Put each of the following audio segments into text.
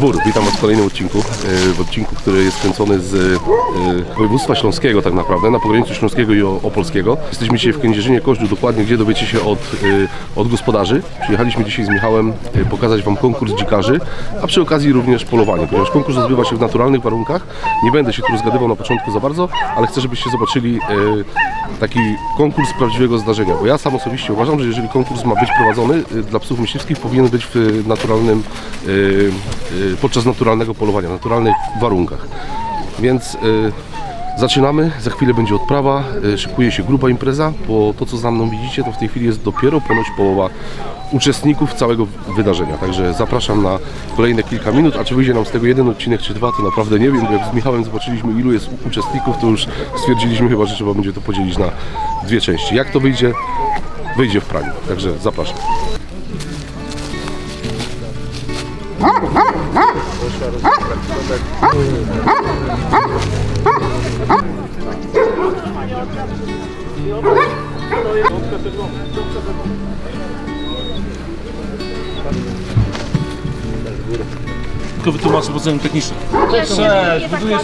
Witam Was w kolejnym odcinku. e, W odcinku, który jest kręcony z e, województwa śląskiego tak naprawdę, na pograniczu śląskiego i opolskiego. Jesteśmy dzisiaj w Kędzierzynie Koźlu, dokładnie gdzie dowiecie się od, e, od gospodarzy. Przyjechaliśmy dzisiaj z Michałem pokazać Wam konkurs dzikarzy, a przy okazji również polowanie, ponieważ konkurs odbywa się w naturalnych warunkach. Nie będę się tu rozgadywał na początku za bardzo, ale chcę, żebyście zobaczyli taki konkurs prawdziwego zdarzenia, bo ja sam osobiście uważam, że jeżeli konkurs ma być prowadzony dla psów myśliwskich, powinien być w naturalnym, podczas naturalnego polowania, w naturalnych warunkach. Więc e, zaczynamy, za chwilę będzie odprawa, e, szykuje się gruba impreza, bo to co za mną widzicie, to w tej chwili jest dopiero ponoć połowa uczestników całego wydarzenia. Także zapraszam na kolejne kilka minut, a czy wyjdzie nam z tego jeden odcinek czy dwa, to naprawdę nie wiem, bo jak z Michałem zobaczyliśmy ilu jest uczestników, to już stwierdziliśmy chyba, że trzeba będzie to podzielić na dwie części. Jak to wyjdzie? Wyjdzie w praniu. Także zapraszam. Tylko wytłumaczę pod względem technicznym. Cześć, budujesz...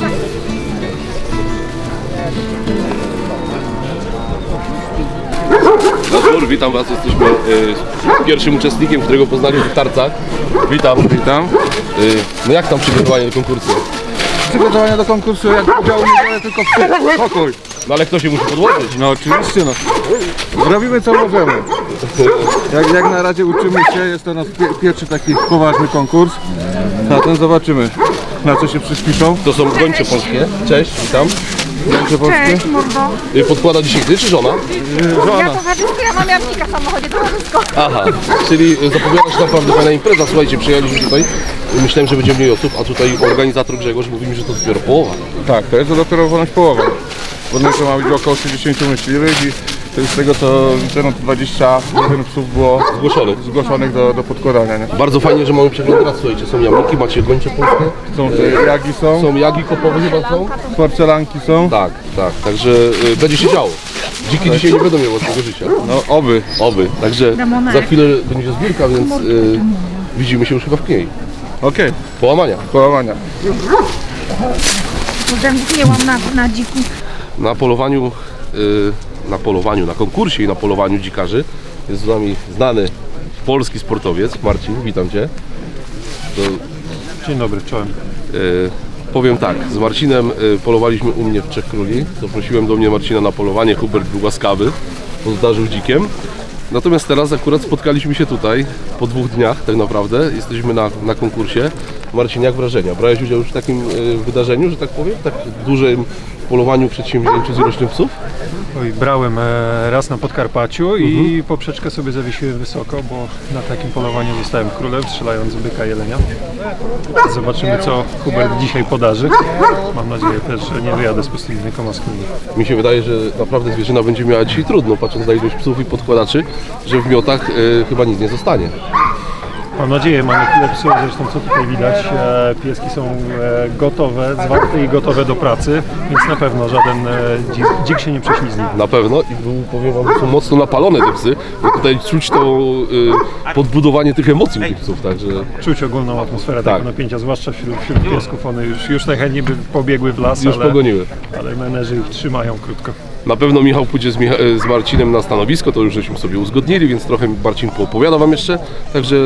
Dobry, witam Was. Jesteśmy e, pierwszym uczestnikiem, którego poznaliśmy w tarcach. Witam. Witam. E, no jak tam przygotowanie do konkursu? Przygotowania do konkursu, jak udziału nie biorę, tylko psy. Spokój. No ale kto się musi podłożyć? No oczywiście no. Robimy co możemy. Jak, jak na razie uczymy się, jest to nasz pie, pierwszy taki poważny konkurs. Zatem zobaczymy na co się przyspiszą. To są gończe polskie. Cześć, witam. Polskie. Cześć, mordo. Y, Podkłada dzisiaj ty czy żona? Ja Żona. towarzysko, ja mam Jarnika w samochodzie, towarzysko. Aha, czyli zapowiada się naprawdę fajna impreza. Słuchajcie, przyjechaliśmy tutaj. Myślałem, że będzie mniej osób, a tutaj organizator Grzegorz mówi mi, że to dopiero połowa. Tak, to jest dopiero ponoć połowa. Bo to ma być około 60 myśliwych i to z tego co widzę, no to 21 psów było Zgłoszonych. zgłoszonych do, do podkładania. Nie? Bardzo fajnie, że mamy przegląd raz. Słuchajcie, są jamniki, macie gończe polskie, Są te jagi są, są jagi kopowe chyba są. porcelanki są. Tak, tak, także y, będzie się działo. Dziki dzisiaj nie będą miały łatwego życia. No oby. Oby, także za chwilę będzie zbiórka, więc y, widzimy się już chyba w kniej. Okej, Połamania. połamania. Zemknęłam na, na dziku. Na polowaniu, y, na polowaniu, na konkursie i na polowaniu dzikarzy jest z nami znany polski sportowiec Marcin, witam Cię. To, Dzień dobry, czołem. y, powiem tak, z Marcinem y, polowaliśmy u mnie w Trzech Króli. Zaprosiłem do mnie Marcina na polowanie, Hubert był łaskawy, pozdarzył dzikiem. Natomiast teraz akurat spotkaliśmy się tutaj po dwóch dniach tak naprawdę. Jesteśmy na, na konkursie. Marcin, jak wrażenia? Brałeś udział już w takim y, wydarzeniu, że tak powiem? Tak dużym polowaniu, przedsięwzięciu z ilością psów? Oj, brałem e, raz na Podkarpaciu i poprzeczkę sobie zawiesiłem wysoko, bo na takim polowaniu zostałem królem, strzelając byka jelenia. Zobaczymy, co Hubert dzisiaj podarzy. Mam nadzieję też, że nie wyjadę z pustymi komaskami. Mi się wydaje, że naprawdę zwierzyna będzie miała dzisiaj trudno, patrząc na ilość psów i podkładaczy, że w miotach y, chyba nic nie zostanie. Mam nadzieję, mamy tyle psów, zresztą co tutaj widać, e, pieski są e, gotowe, zwarte i gotowe do pracy, więc na pewno żaden e, dzik, dzik się nie prześlizgnie. Na pewno i był, powiem wam, są mocno napalone te psy, bo tutaj czuć to y, podbudowanie tych emocji u tych psów, także Czuć ogólną atmosferę Tak. tego napięcia, zwłaszcza wśród, wśród piesków. One już, już najchętniej by pobiegły w las, już ale, pogoniły. ale menerzy ich trzymają krótko. Na pewno Michał pójdzie z, Micha- y, z Marcinem na stanowisko, to już żeśmy sobie uzgodnili, więc trochę Marcin poopowiada wam jeszcze, także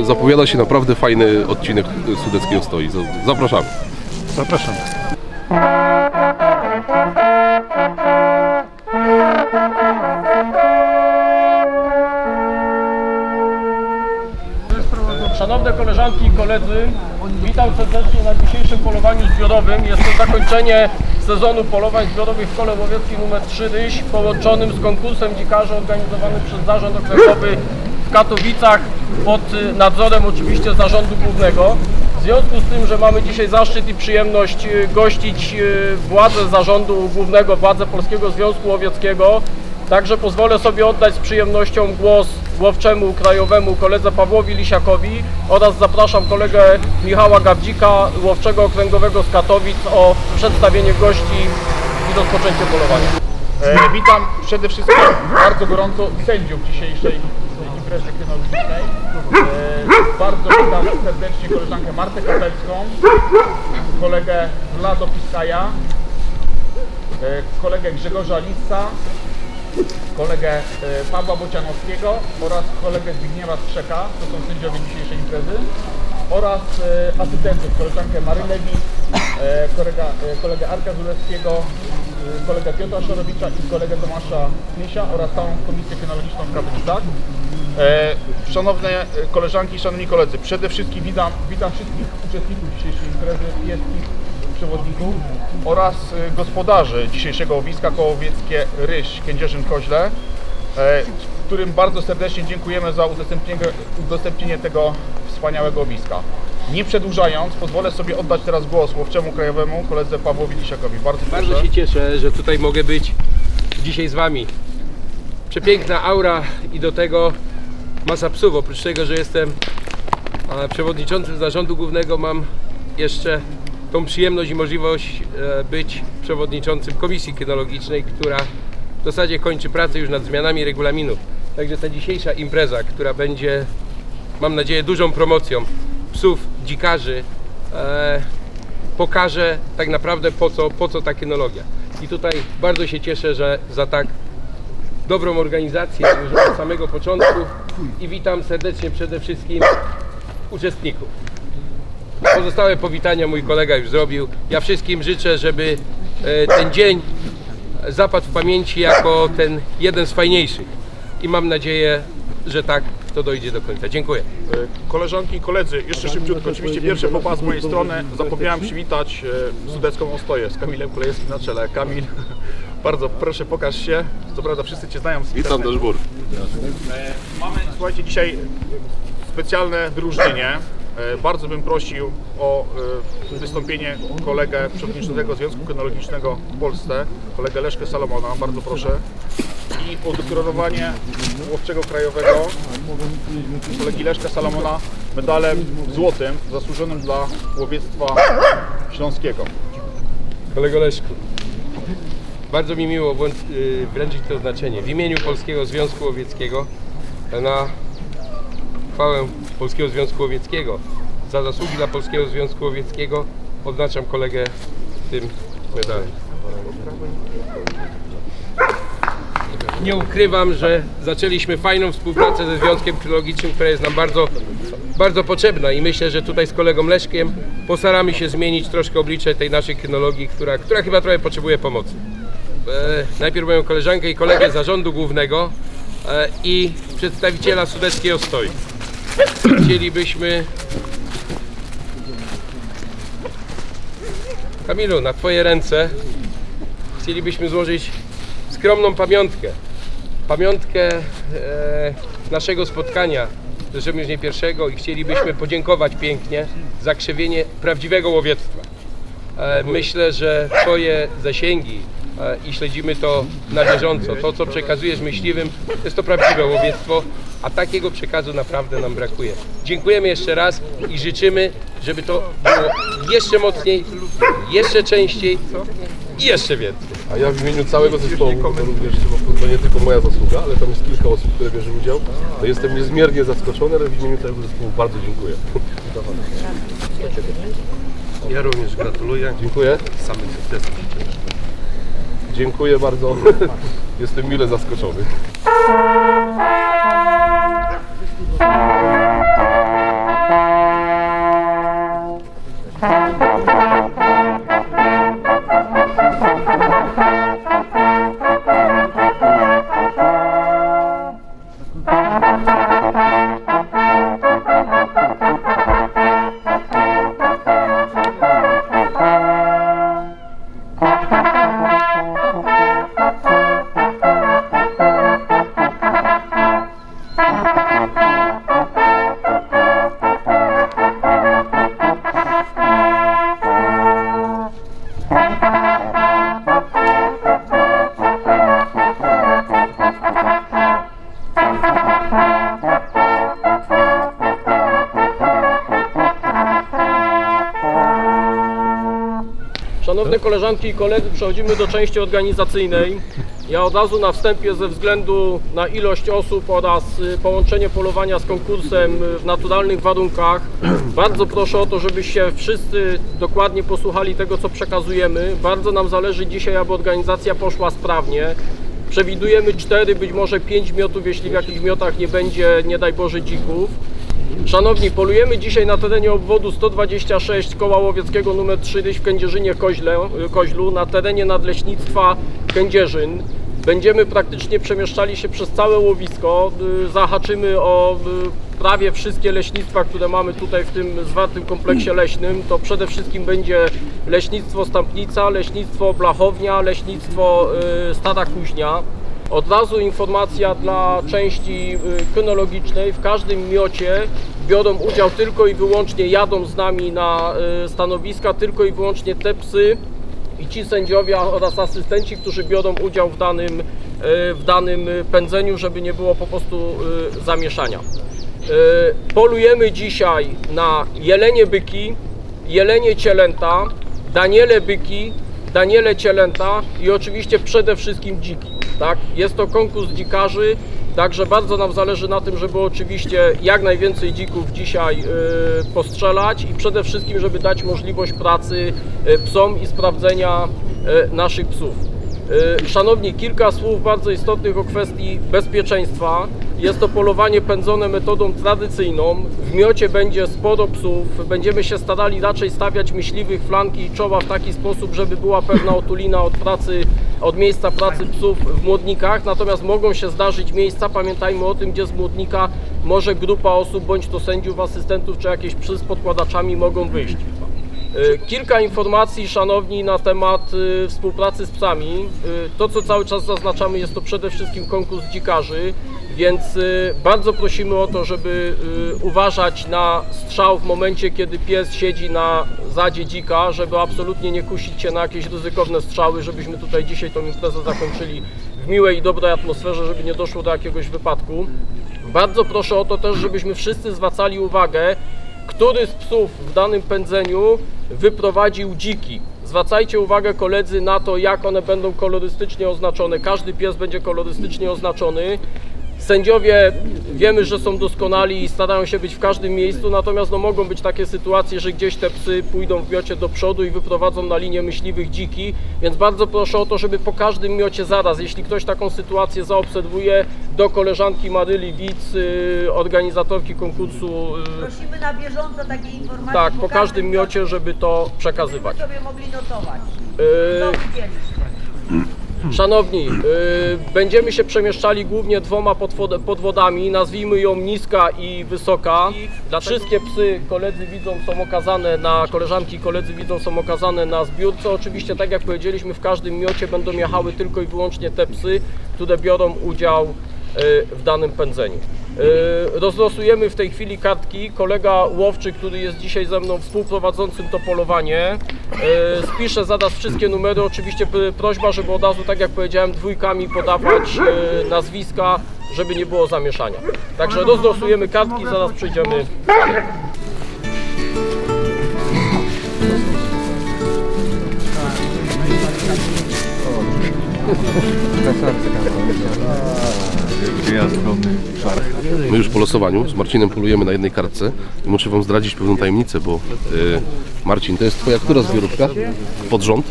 y, zapowiada się naprawdę fajny odcinek y, Sudeckiego Stoi. Zapraszamy. Zapraszam. Szanowne koleżanki i koledzy, witam serdecznie na dzisiejszym polowaniu zbiorowym. Jest to zakończenie sezonu polowań zbiorowych w Kole Łowieckim nr 3 Ryś, połączonym z konkursem dzikarzy organizowanym przez Zarząd Okręgowy w Katowicach pod y, nadzorem oczywiście Zarządu Głównego. W związku z tym, że mamy dzisiaj zaszczyt i przyjemność y, gościć y, władzę Zarządu Głównego, władzę Polskiego Związku Łowieckiego, Także pozwolę sobie oddać z przyjemnością głos łowczemu krajowemu koledze Pawłowi Lisiakowi oraz zapraszam kolegę Michała Gawdzika, łowczego okręgowego z Katowic o przedstawienie gości i rozpoczęcie polowania. E, witam przede wszystkim bardzo gorąco sędziów dzisiejszej imprezy kynologicznej. E, bardzo witam serdecznie koleżankę Martę Kapelską, kolegę Vlado Piskaja, e, kolegę Grzegorza Lissa, kolegę e, Pawła Bocianowskiego oraz kolegę Zbigniewa Strzeka, to są sędziowie dzisiejszej imprezy, oraz e, asystentów, koleżankę Marylewicz, e, kolega, kolegę Arka Zulewskiego, kolegę Piotra Szorowicza i kolegę Tomasza Smiesia oraz całą komisję kynologiczną w. E, szanowne koleżanki, szanowni koledzy, przede wszystkim witam, witam wszystkich uczestników dzisiejszej imprezy, wszystkich przewodników oraz e, gospodarzy dzisiejszego łowiska Kołowieckie Ryś Kędzierzyn-Koźle, e, którym bardzo serdecznie dziękujemy za udostępnienie, udostępnienie tego wspaniałego łowiska. Nie przedłużając, pozwolę sobie oddać teraz głos łowczemu krajowemu koledze Pawłowi Lisiakowi. Bardzo proszę. Bardzo się cieszę, że tutaj mogę być dzisiaj z Wami. Przepiękna aura i do tego masa psów. Oprócz tego, że jestem e, przewodniczącym zarządu głównego, mam jeszcze tą przyjemność i możliwość e, być przewodniczącym komisji kynologicznej, która w zasadzie kończy pracę już nad zmianami regulaminu. Także ta dzisiejsza impreza, która będzie, mam nadzieję, dużą promocją psów, dzikarzy, e, pokaże tak naprawdę po co, po co ta kynologia. I tutaj bardzo się cieszę, że za tak dobrą organizację już od samego początku i witam serdecznie przede wszystkim uczestników. Pozostałe powitania mój kolega już zrobił. Ja wszystkim życzę, żeby e, ten dzień zapadł w pamięci jako ten jeden z fajniejszych. I mam nadzieję, że tak to dojdzie do końca. Dziękuję. E, Koleżanki i koledzy, jeszcze szybciutko, oczywiście pierwszy popas z mojej strony. Zapomniałem przywitać e, Sudecką Ostoję z Kamilem Kulejewskim na czele. Kamil, bardzo proszę pokaż się. Co prawda wszyscy Cię znają Witam też Bór. Mamy, słuchajcie, dzisiaj specjalne wyróżnienie. E, Bardzo bym prosił o e, wystąpienie kolegę przewodniczącego Związku Kynologicznego w Polsce, kolegę Leszkę Salomona, bardzo proszę. I udekoronowanie łowczego krajowego kolegi Leszka Salomona medalem złotym zasłużonym dla łowiectwa śląskiego. Kolego Leszku, bardzo mi miło y, wręczyć to znaczenie. W imieniu Polskiego Związku Łowieckiego na chwałę Polskiego Związku Łowieckiego za zasługi dla Polskiego Związku Łowieckiego odznaczam kolegę tym medalem. Nie ukrywam, że zaczęliśmy fajną współpracę ze Związkiem Kynologicznym, która jest nam bardzo, bardzo potrzebna i myślę, że tutaj z kolegą Leszkiem postaramy się zmienić troszkę oblicze tej naszej kynologii, która, która chyba trochę potrzebuje pomocy. E, najpierw moją koleżankę i kolegę zarządu głównego e, i przedstawiciela Sudeckiej Ostoi. Chcielibyśmy Kamilu, na Twoje ręce chcielibyśmy złożyć skromną pamiątkę. Pamiątkę e, naszego spotkania, zresztą już nie pierwszego i chcielibyśmy podziękować pięknie za krzewienie prawdziwego łowiectwa. E, myślę, że Twoje zasięgi e, i śledzimy to na bieżąco. To, co przekazujesz myśliwym, jest to prawdziwe łowiectwo, a takiego przekazu naprawdę nam brakuje. Dziękujemy jeszcze raz i życzymy, żeby to było jeszcze mocniej, jeszcze częściej i jeszcze więcej. A ja w imieniu całego zespołu, bo to również to nie tylko moja zasługa, ale tam jest kilka osób, które bierze udział, to jestem niezmiernie zaskoczony, ale w imieniu całego zespołu bardzo dziękuję. Ja również gratuluję. Dziękuję. Samych sukcesów. Dziękuję bardzo. Jestem mile zaskoczony. Koleżanki i koledzy, przechodzimy do części organizacyjnej. Ja od razu na wstępie ze względu na ilość osób oraz y, połączenie polowania z konkursem y, w naturalnych warunkach bardzo proszę o to, żebyście wszyscy dokładnie posłuchali tego, co przekazujemy. Bardzo nam zależy dzisiaj, aby organizacja poszła sprawnie. Przewidujemy 4, być może 5 miotów, jeśli w jakichś miotach nie będzie, nie daj Boże, dzików. Szanowni, polujemy dzisiaj na terenie obwodu 126 koła łowieckiego nr 3 w Kędzierzynie Koźle, Koźlu, na terenie nadleśnictwa Kędzierzyn. Będziemy praktycznie przemieszczali się przez całe łowisko. Y, Zahaczymy o y, prawie wszystkie leśnictwa, które mamy tutaj w tym zwartym kompleksie leśnym. To przede wszystkim będzie leśnictwo Stampnica, leśnictwo Blachownia, leśnictwo y, Stara Kuźnia. Od razu informacja dla części y, kynologicznej. W każdym miocie biorą udział tylko i wyłącznie, jadą z nami na y, stanowiska, tylko i wyłącznie te psy i ci sędziowie oraz asystenci, którzy biorą udział w danym, y, w danym pędzeniu, żeby nie było po prostu zamieszania. Polujemy dzisiaj na jelenie byki, jelenie cielęta, daniele byki, daniele cielęta i oczywiście przede wszystkim dziki. Tak? Jest to konkurs dzikarzy, także bardzo nam zależy na tym, żeby oczywiście jak najwięcej dzików dzisiaj y, postrzelać i przede wszystkim, żeby dać możliwość pracy y, psom i sprawdzenia y, naszych psów. Szanowni, kilka słów bardzo istotnych o kwestii bezpieczeństwa. Jest to polowanie pędzone metodą tradycyjną. Miocie będzie sporo psów. Będziemy się starali raczej stawiać myśliwych flanki i czoła w taki sposób, żeby była pewna otulina od pracy, od miejsca pracy psów w młodnikach. Natomiast mogą się zdarzyć miejsca, pamiętajmy o tym, gdzie z młodnika może grupa osób, bądź to sędziów, asystentów, czy jakieś psy z podkładaczami mogą wyjść. Y, Kilka informacji, szanowni, na temat y, współpracy z psami. Y, To, co cały czas zaznaczamy, jest to przede wszystkim konkurs dzikarzy, więc y, bardzo prosimy o to, żeby y, uważać na strzał w momencie, kiedy pies siedzi na zadzie dzika, żeby absolutnie nie kusić się na jakieś ryzykowne strzały, żebyśmy tutaj dzisiaj tą imprezę zakończyli w miłej i dobrej atmosferze, żeby nie doszło do jakiegoś wypadku. Bardzo proszę o to też, żebyśmy wszyscy zwracali uwagę, który z psów w danym pędzeniu wyprowadził dziki. Zwracajcie uwagę koledzy na to, jak one będą kolorystycznie oznaczone. Każdy pies będzie kolorystycznie oznaczony. Sędziowie wiemy, że są doskonali i starają się być w każdym miejscu, natomiast no, mogą być takie sytuacje, że gdzieś te psy pójdą w miocie do przodu i wyprowadzą na linię myśliwych dziki, więc bardzo proszę o to, żeby po każdym miocie zaraz, jeśli ktoś taką sytuację zaobserwuje, do koleżanki Maryli Wic, y, organizatorki konkursu, y, Prosimy na bieżąco takie informacje. tak, po każdy każdym miocie, żeby to przekazywać. sobie mogli notować. Y, widzieliśmy? Szanowni, y, będziemy się przemieszczali głównie dwoma podwod- podwodami, nazwijmy ją niska i wysoka. Wszystkie psy koledzy widzą są okazane na, koleżanki i koledzy widzą są okazane na zbiórce. Oczywiście tak jak powiedzieliśmy w każdym miocie będą jechały tylko i wyłącznie te psy, które biorą udział y, w danym pędzeniu. Y, Rozlosujemy w tej chwili kartki. Kolega łowczy, który jest dzisiaj ze mną współprowadzącym to polowanie, y, spisze zaraz wszystkie numery. Oczywiście prośba, żeby od razu, tak jak powiedziałem, dwójkami podawać y, nazwiska, żeby nie było zamieszania. Także rozlosujemy kartki, zaraz przejdziemy. My już po losowaniu z Marcinem polujemy na jednej kartce i muszę Wam zdradzić pewną tajemnicę, bo y, Marcin, to jest Twoja która zbiorówka pod rząd?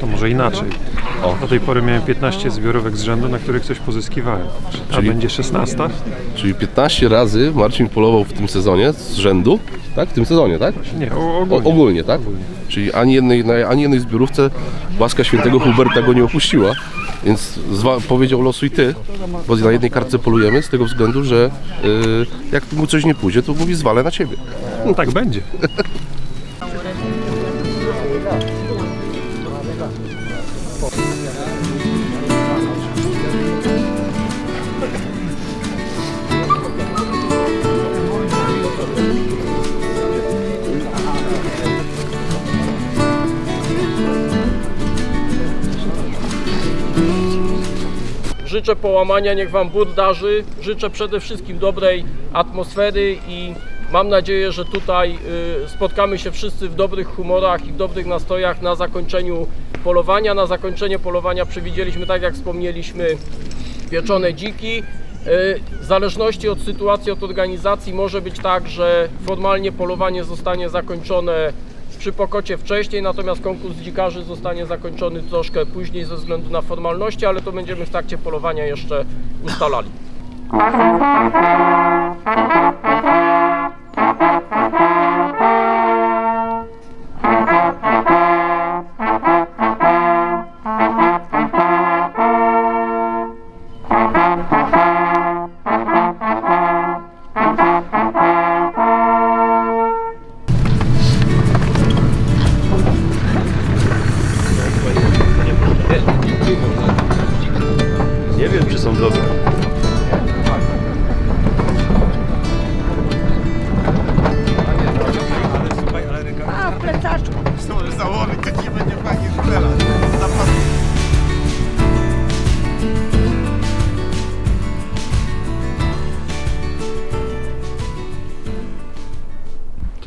To może inaczej. Do tej pory miałem 15 zbiorówek z rzędu, na których coś pozyskiwałem. A Czyli- będzie 16? Czyli 15 razy Marcin polował w tym sezonie z rzędu, tak? W tym sezonie, tak? Nie, o, O, ogólnie. ogólnie, tak? Czyli ani jednej, na ani jednej zbiorówce łaska świętego Huberta go nie opuściła, więc powiedział losuj ty, bo na jednej kartce polujemy z tego względu, że y, jak mu coś nie pójdzie, to mówi zwalę na ciebie. No, tak będzie. Życzę połamania, niech Wam Bóg darzy. Życzę przede wszystkim dobrej atmosfery i Mam nadzieję, że tutaj y, spotkamy się wszyscy w dobrych humorach i w dobrych nastrojach na zakończeniu polowania. Na zakończenie polowania przewidzieliśmy, tak jak wspomnieliśmy, pieczone dziki. Y, W zależności od sytuacji, od organizacji może być tak, że formalnie polowanie zostanie zakończone przy pokocie wcześniej, natomiast konkurs dzikarzy zostanie zakończony troszkę później ze względu na formalności, ale to będziemy w trakcie polowania jeszcze ustalali.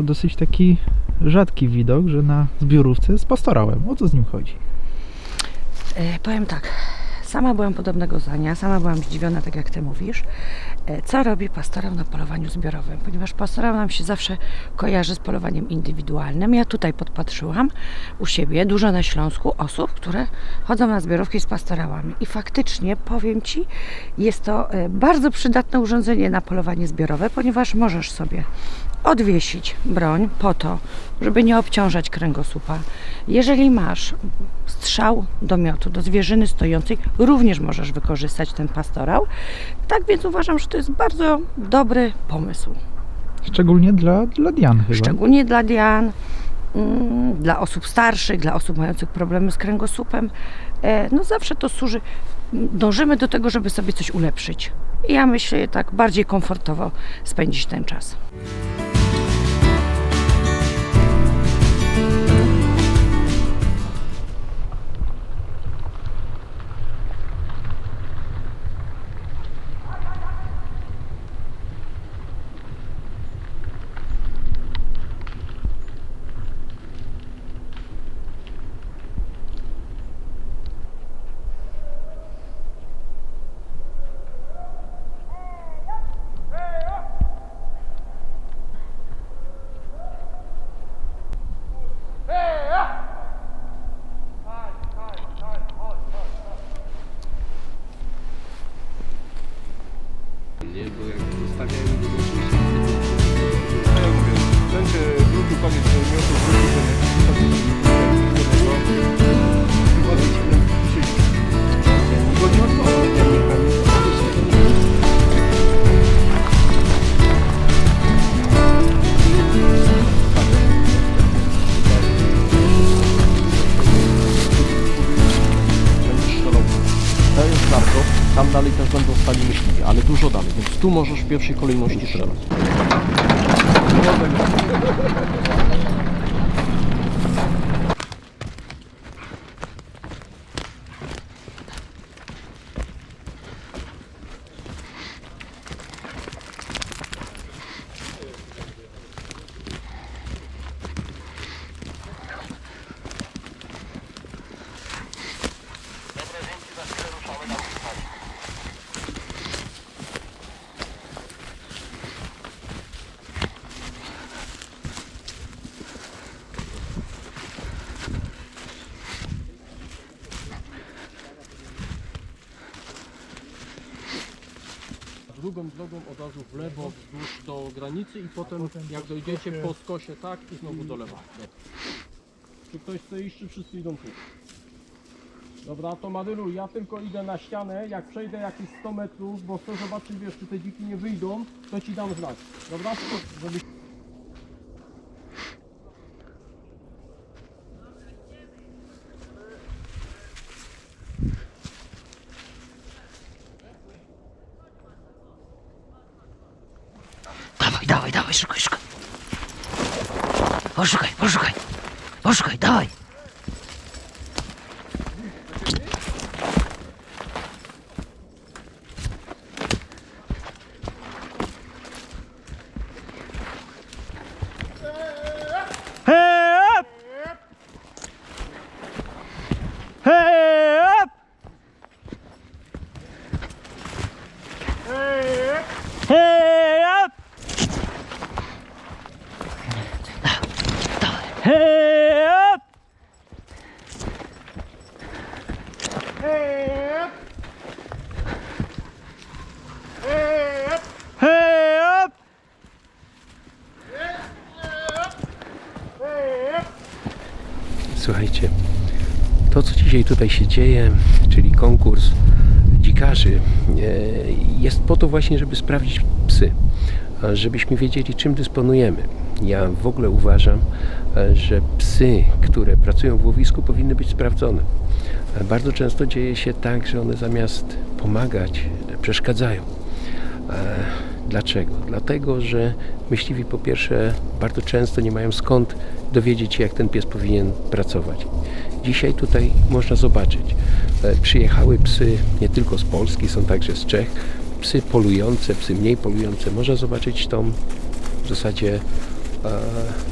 Dosyć taki rzadki widok, że na zbiorówce z pastorałem. O co z nim chodzi? E, powiem tak, sama byłam podobnego zdania, sama byłam zdziwiona, tak jak ty mówisz. E, co robi pastorał na polowaniu zbiorowym? Ponieważ pastorał nam się zawsze kojarzy z polowaniem indywidualnym. Ja tutaj podpatrzyłam u siebie dużo na Śląsku osób, które chodzą na zbiorówki z pastorałami. I faktycznie, powiem ci, jest to e, bardzo przydatne urządzenie na polowanie zbiorowe, ponieważ możesz sobie odwiesić broń po to, żeby nie obciążać kręgosłupa. Jeżeli masz strzał do miotu, do zwierzyny stojącej, również możesz wykorzystać ten pastorał. Tak więc uważam, że to jest bardzo dobry pomysł. Szczególnie dla, dla Dian chyba. Szczególnie dla Dian, mm, dla osób starszych, dla osób mających problemy z kręgosłupem. E, No zawsze to służy. Dążymy do tego, żeby sobie coś ulepszyć. I ja myślę, tak bardziej komfortowo spędzić ten czas. W pierwszej kolejności strzelać. Drugą drogą od razu w lewo wzdłuż do granicy i potem jak dojdziecie po skosie tak i znowu do lewa. Czy ktoś chce iść, czy wszyscy idą tu? Dobra, to Marylu, ja tylko idę na ścianę, jak przejdę jakieś 100 metrów, bo chcę zobaczyć, wiesz, czy te dziki nie wyjdą, to ci dam znak. Dobra? Żeby... Давай, давай, шукай, шукай. Пошукай, пошукай. Пошукай, давай. Słuchajcie, to co dzisiaj tutaj się dzieje, czyli konkurs dzikarzy, e, jest po to właśnie, żeby sprawdzić psy, żebyśmy wiedzieli, czym dysponujemy. Ja w ogóle uważam, e, że psy, które pracują w łowisku, powinny być sprawdzone. E, Bardzo często dzieje się tak, że one zamiast pomagać, przeszkadzają. Dlaczego? Dlatego, że myśliwi po pierwsze bardzo często nie mają skąd dowiedzieć się, jak ten pies powinien pracować. Dzisiaj tutaj można zobaczyć, e, przyjechały psy nie tylko z Polski, są także z Czech, psy polujące, psy mniej polujące. Można zobaczyć tą w zasadzie e,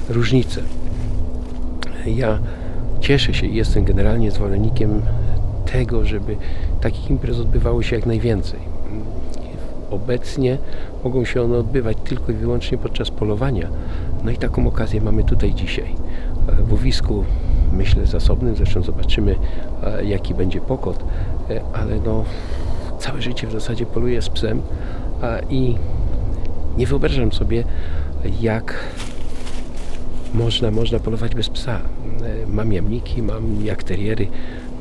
różnicę. Ja cieszę się i jestem generalnie zwolennikiem tego, żeby takich imprez odbywało się jak najwięcej. Obecnie mogą się one odbywać tylko i wyłącznie podczas polowania. No i taką okazję mamy tutaj dzisiaj. E, W łowisku myślę zasobnym, zresztą zobaczymy e, jaki będzie pokot, E, ale no całe życie w zasadzie poluję z psem i nie wyobrażam sobie jak można, można polować bez psa. Mam jamniki, mam jakteriery,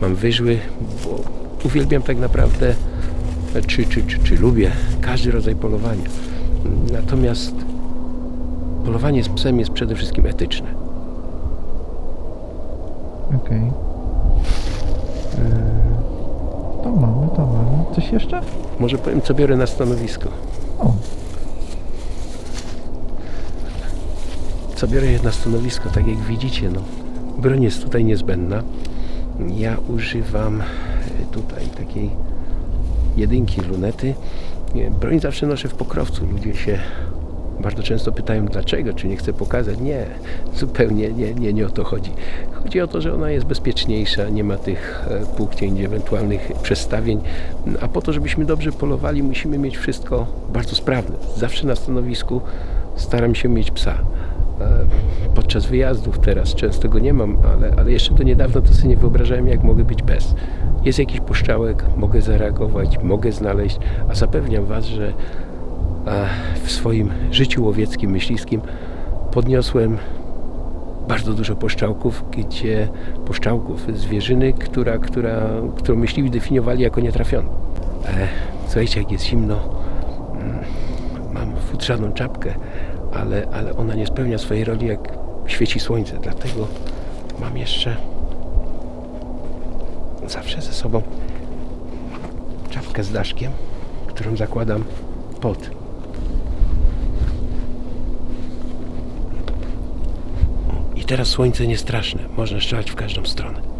mam wyżły, bo uwielbiam tak naprawdę, czy, czy, czy, czy lubię każdy rodzaj polowania. Natomiast polowanie z psem jest przede wszystkim etyczne. Okej. Yy, To mamy, to mamy. Coś jeszcze? Może powiem, co biorę na stanowisko. O. Co biorę na stanowisko, tak jak widzicie, no, broń jest tutaj niezbędna. Ja używam e, tutaj takiej jedynki lunety. Broń zawsze noszę w pokrowcu. Ludzie się bardzo często pytają dlaczego, czy nie chcę pokazać. Nie, zupełnie nie, nie, nie o to chodzi. Chodzi o to, że ona jest bezpieczniejsza, nie ma tych e, półknięć, ewentualnych przestawień, a po to, żebyśmy dobrze polowali, musimy mieć wszystko bardzo sprawne. Zawsze na stanowisku staram się mieć psa. Podczas wyjazdów teraz często go nie mam, ale, ale jeszcze do niedawna to sobie nie wyobrażałem, jak mogę być bez. Jest jakiś poszczałek, mogę zareagować, mogę znaleźć, a zapewniam Was, że w swoim życiu łowieckim, myśliskim podniosłem bardzo dużo poszczałków, gdzie poszczałków, zwierzyny, która, która, którą myśliwi definiowali jako nietrafioną. E, słuchajcie, jak jest zimno, mm, mam futrzaną czapkę, ale, ale ona nie spełnia swojej roli, jak świeci słońce. Dlatego mam jeszcze zawsze ze sobą czapkę z daszkiem, którą zakładam pod. I teraz słońce nie straszne, można strzelać w każdą stronę.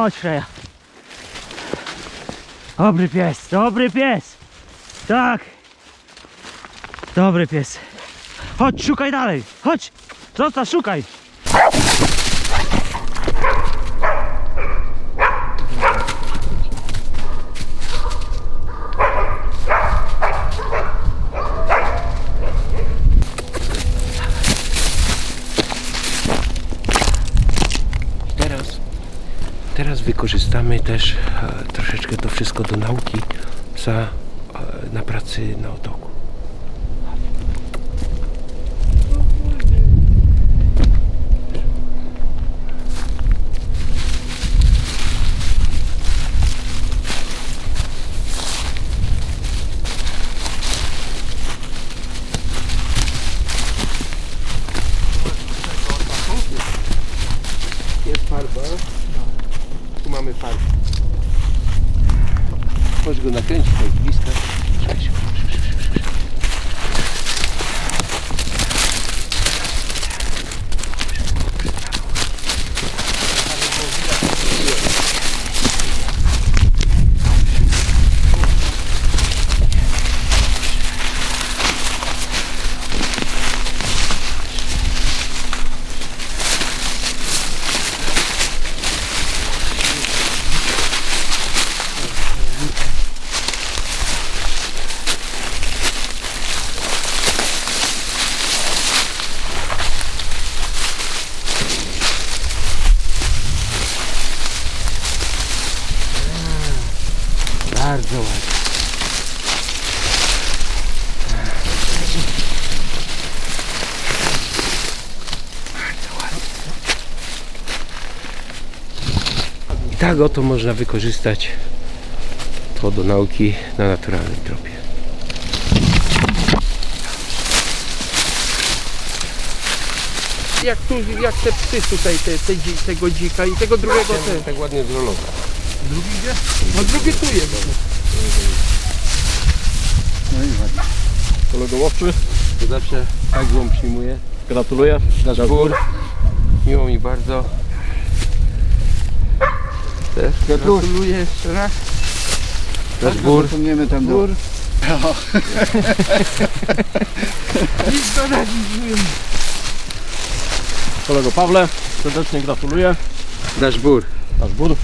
Chodź, Freja. Dobry pies, dobry pies. Tak. Dobry pies. Chodź, szukaj dalej. Chodź. Zostaw, szukaj. Teraz, teraz wykorzystamy też e, troszeczkę to wszystko do nauki za, e, na pracy na otoku. Jest farba. Tu mamy farbę. Możesz go nakręcić tak blisko. Bardzo ładnie. I tak oto można wykorzystać to do nauki na naturalnym tropie. Jak, tu, jak te psy tutaj, te, te, dzi- tego dzika i tego drugiego też. Tak ładnie zrolował. No drugi tu jest. Kolego łowczy, to zawsze tak głąb przyjmuje. Gratuluję. Nasz gór. Miło mi bardzo. Też gratuluję jeszcze raz. Nasz gór. Zapomniemy tam do... Kolego Pawle, serdecznie gratuluję. Nasz bór. Nasz bór.